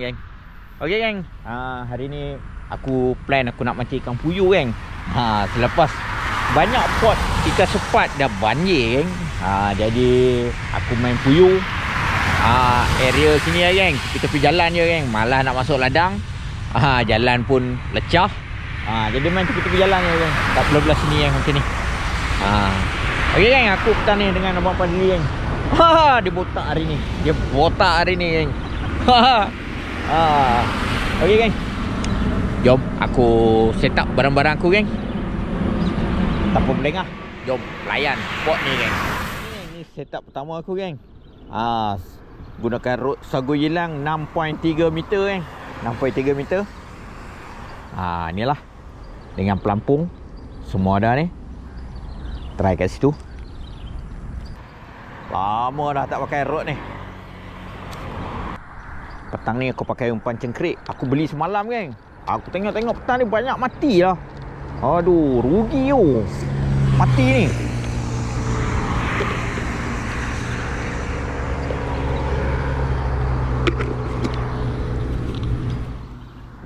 Geng. Okey geng, uh, hari ni aku plan aku nak mancing ikan puyuh geng. Ha, Selepas banyak pot ikan sepat dah banjir geng. Ha, Jadi aku main puyuh ha, Area sini ya geng, tepi-tepi jalan je geng. Malah nak masuk ladang. Ha, Jalan pun lecah. Ha, Jadi main tepi-tepi jalan je geng. Tak belah-belah sini geng macam ni. Ha. Okey geng, aku petang ni dengan Abang Padli geng. Ha, dia botak hari ni. Dia botak hari ni, geng. Ha. Ha. Okey, geng. Jom aku set up barang-barang aku, geng. Tanpa melengah. Jom layan pot ni, geng. Ni set up pertama aku, geng. Ah, gunakan rod sagu hilang 6.3 meter, geng. 6.3 meter. Ah, inilah. Dengan pelampung semua ada ni. Try kat situ. Lama dah tak pakai rod ni Petang ni aku pakai umpan cengkrik. Aku beli semalam geng. Aku tengok-tengok petang ni banyak mati lah. Aduh rugi yo. Mati ni.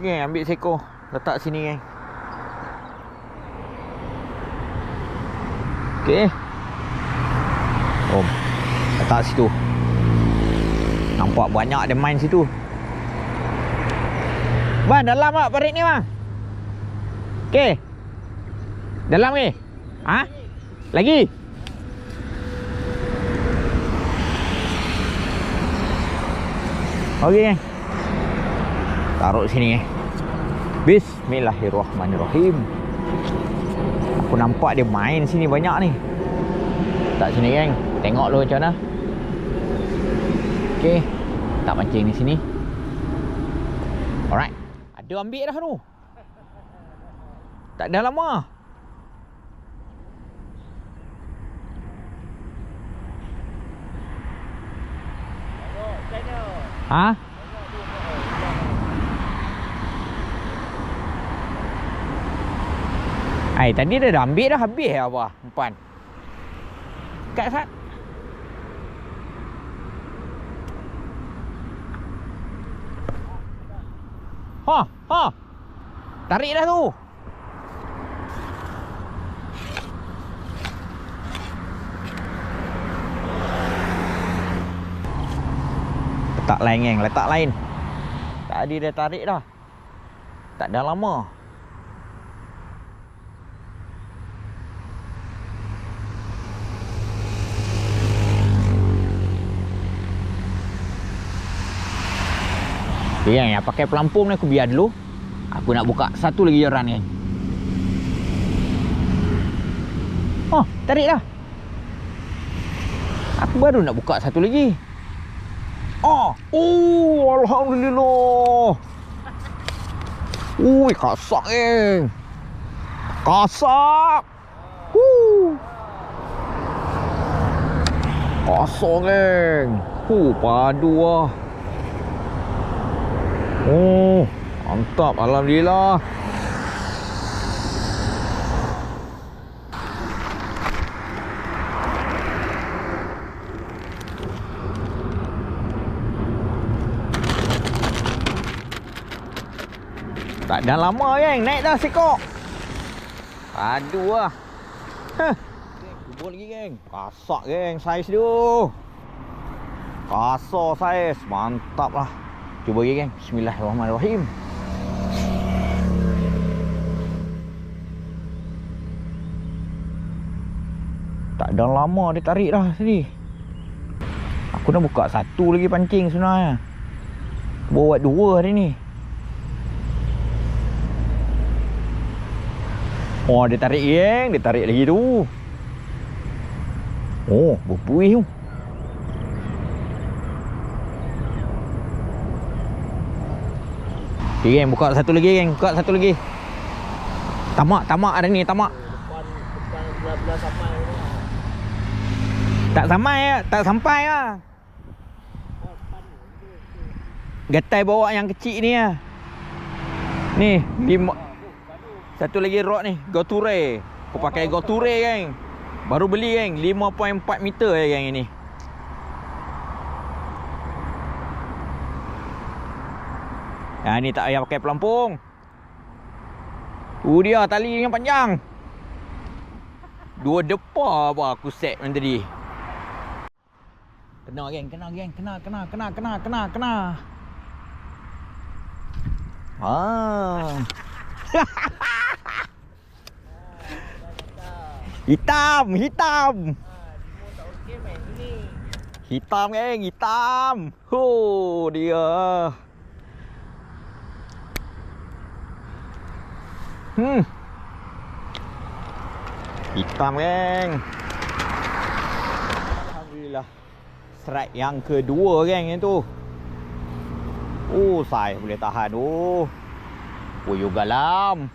Geng ambil seko Letak sini geng. Okay Oh Letak situ Nampak banyak ada main situ. Bang dalam tak parit ni bang? Okey Dalam ke? Ha? Lagi? Okey. Taruh sini Bismillahirrahmanirrahim. Aku nampak dia main sini banyak ni. Tak sini geng. Tengok lu macam mana Okay Tak mancing di sini Alright Ada ambil dah tu Tak dah lama Ha? Ai tadi dah, ambil dah habis apa umpan. Kat sat. Ha, ha. Tarik dah tu. Letak lain geng, letak lain. Tadi dia tarik dah. Tak dah lama. Okay, yang pakai pelampung ni aku biar dulu. Aku nak buka satu lagi joran ni. Oh, tarik dah. Aku baru nak buka satu lagi. Oh, oh, alhamdulillah. Ui, kasak eh. Kasak. Woo. Kosong eh. Huh, padu ah. Oh, mantap. Alhamdulillah. Tak dah lama kan naik dah sekok. Aduh lah. Kubur lagi geng. Kasak geng saiz dia. Kasar saiz. Mantap lah. Cuba lagi geng. Bismillahirrahmanirrahim. Tak dah lama dia tarik dah tadi. Aku dah buka satu lagi pancing sebenarnya. Buat dua hari ni. Oh, dia tarik geng. Dia tarik lagi tu. Oh, berpuih tu. Okay, geng. Buka satu lagi, geng. Buka satu lagi. Tamak, tamak ada ni. Tamak. Tak sampai ya. Tak sampai lah. Gatai bawa yang kecil ni lah. Ni, lima. Satu lagi rod ni. Goture. Aku pakai Goture, geng. Baru beli, geng. 5.4 meter ya, geng, ini. Yang ni tak payah pakai pelampung. Tu dia tali yang panjang. Dua depa apa aku set macam tadi. Kena geng, kena geng, kena, kena, kena, kena, kena, kena. Ah. hitam, hitam. Hitam geng, hitam. Ho, dia. Hmm. Hitam geng. Alhamdulillah. Strike yang kedua geng yang tu. Oh, saya boleh tahan. Oh. Oh, yoga lam.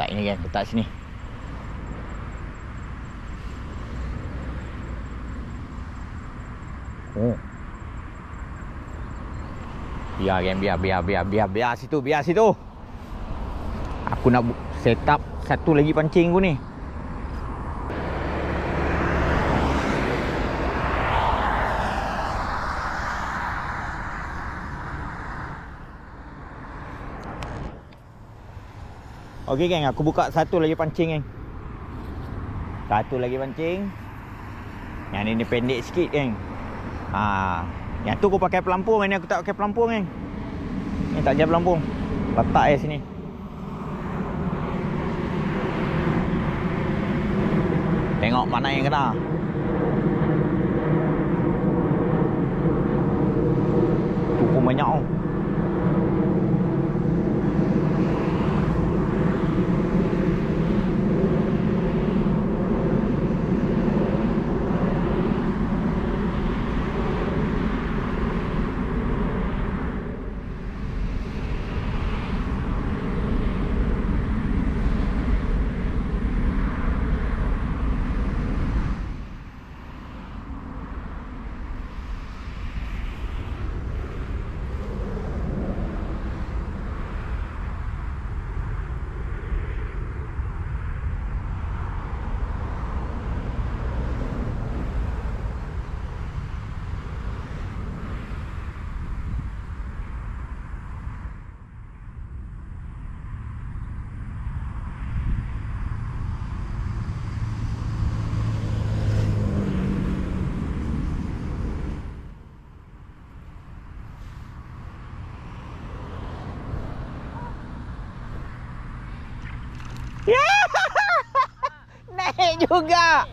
Tak ini geng, letak sini. Oh. Biar kan biar biar biar biar biar situ biar situ. Aku nak set up satu lagi pancing aku ni. Okey geng, aku buka satu lagi pancing geng. Satu lagi pancing. Yang ni, ni pendek sikit geng. Ha, yang tu aku pakai pelampung, yang ni aku tak pakai pelampung kan. Ni tak ada pelampung. Letak je sini. Tengok mana yang kena. Tu pun banyak tau. Naik juga.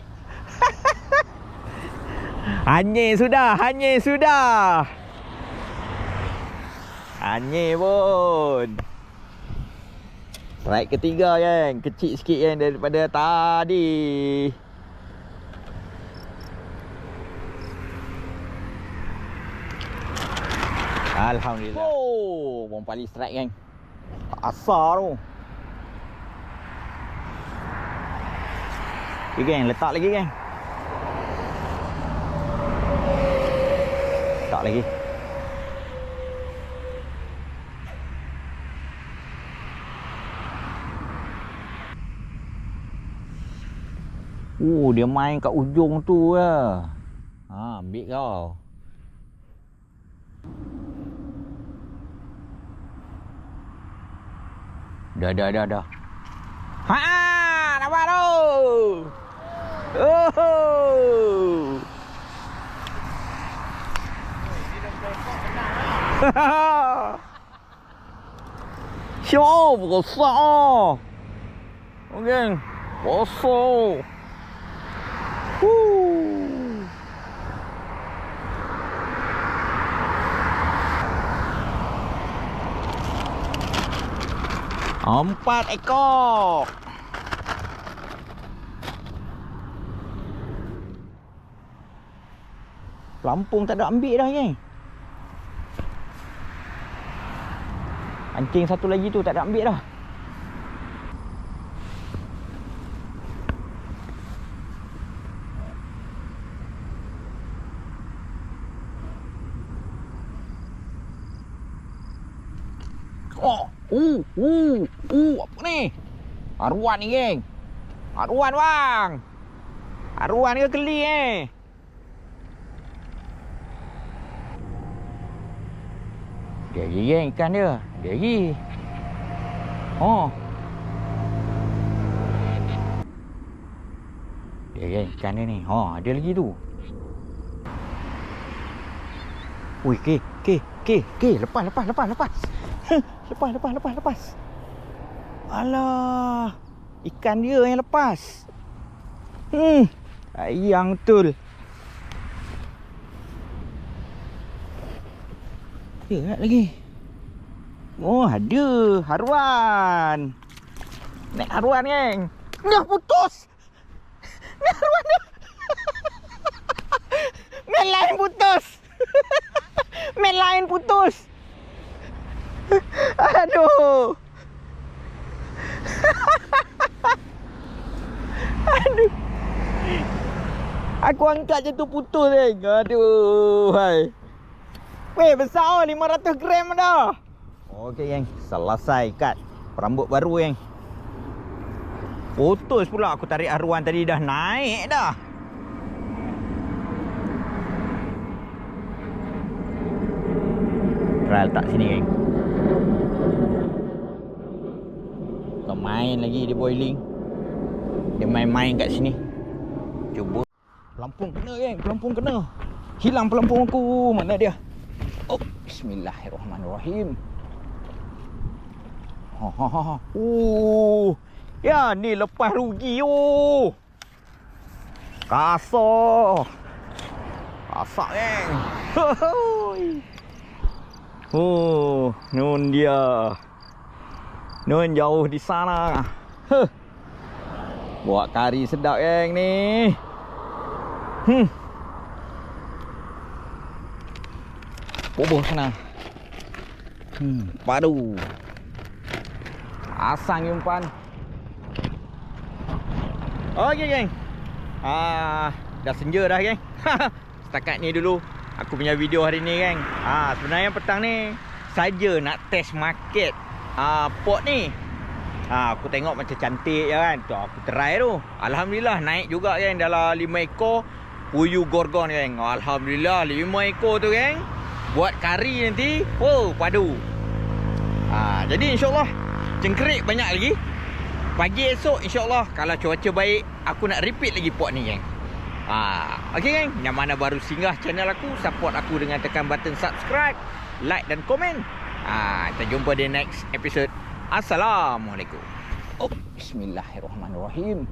Hanyir sudah, hanyir sudah. Hanyir pun. Strike ketiga kan. Kecil sikit kan daripada tadi. Alhamdulillah. Oh, bom pali strike kan. Asar tu. Okay geng, letak lagi geng. Letak lagi. Oh, dia main kat ujung tu ya. Ha, ambil kau. Dah, dah, dah, dah. Ha, nampak tu. Oh. Siapa besar ah. Okey. Besar. Woo. Empat ekor. Pelampung tak ada ambil dah ni. Anjing satu lagi tu tak ada ambil dah. Oh, uh, uh, uh, apa ni? Aruan ni, geng. Aruan, bang. Aruan ke keli, eh? Lagi geng ikan dia. Lagi. Oh. Dia geng ikan dia ni. Ha, ada lagi tu. Ui, ke, ke, ke, ke. Lepas, lepas, lepas, lepas. lepas, lepas, lepas, lepas. Alah. Ikan dia yang lepas. Hmm. Ayang betul. Ya, lagi. Oh, ada. Haruan. Naik haruan, geng. Dah putus. Naik haruan dia. Main lain putus. Main lain putus. Aduh. Aduh. Aku angkat je tu putus eh. Aduh. Hai. Weh besar oh, 500 gram dah. Okey geng, selesai kat perambut baru geng. Putus pula aku tarik aruan tadi dah naik dah. Try letak sini geng. Kau main lagi dia boiling. Dia main-main kat sini. Cuba. Pelampung kena geng, pelampung kena. Hilang pelampung aku. Mana dia? Oh, bismillahirrahmanirrahim. Ha ha ha. ha. Oh. Ya, ni lepas rugi oh. Kasar. Kasar. Hoi. Oh, nun dia. Nun jauh di sana. Huh. Buat kari sedap geng ni. Hmm. Boboh sana. Hmm, padu. Asang umpan. Okey geng. Ah, dah senja dah geng. Setakat ni dulu aku punya video hari ni geng. Ah, sebenarnya petang ni saja nak test market ah pot ni. Ah, aku tengok macam cantik je kan. Tu aku try tu. Alhamdulillah naik juga geng dalam 5 ekor puyuh gorgon geng. Alhamdulillah 5 ekor tu geng. Buat kari nanti Wow padu. Ha, Jadi insyaAllah Cengkerik banyak lagi. Pagi esok insyaAllah Kalau cuaca baik Aku nak repeat lagi pot ni geng. Ha, Okay geng. Yang mana baru singgah channel aku Support aku dengan tekan button subscribe Like dan komen. Ha, Kita jumpa di next episode. Assalamualaikum. Oh, Bismillahirrahmanirrahim.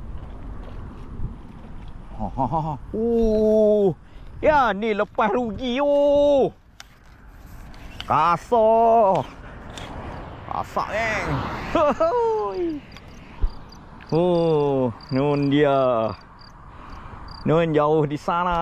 Ha ha ha ha. Oh. Ya ni lepas rugi oh. Kasar. Kasar geng. Hoi. Oh, nun dia. Nun jauh di sana.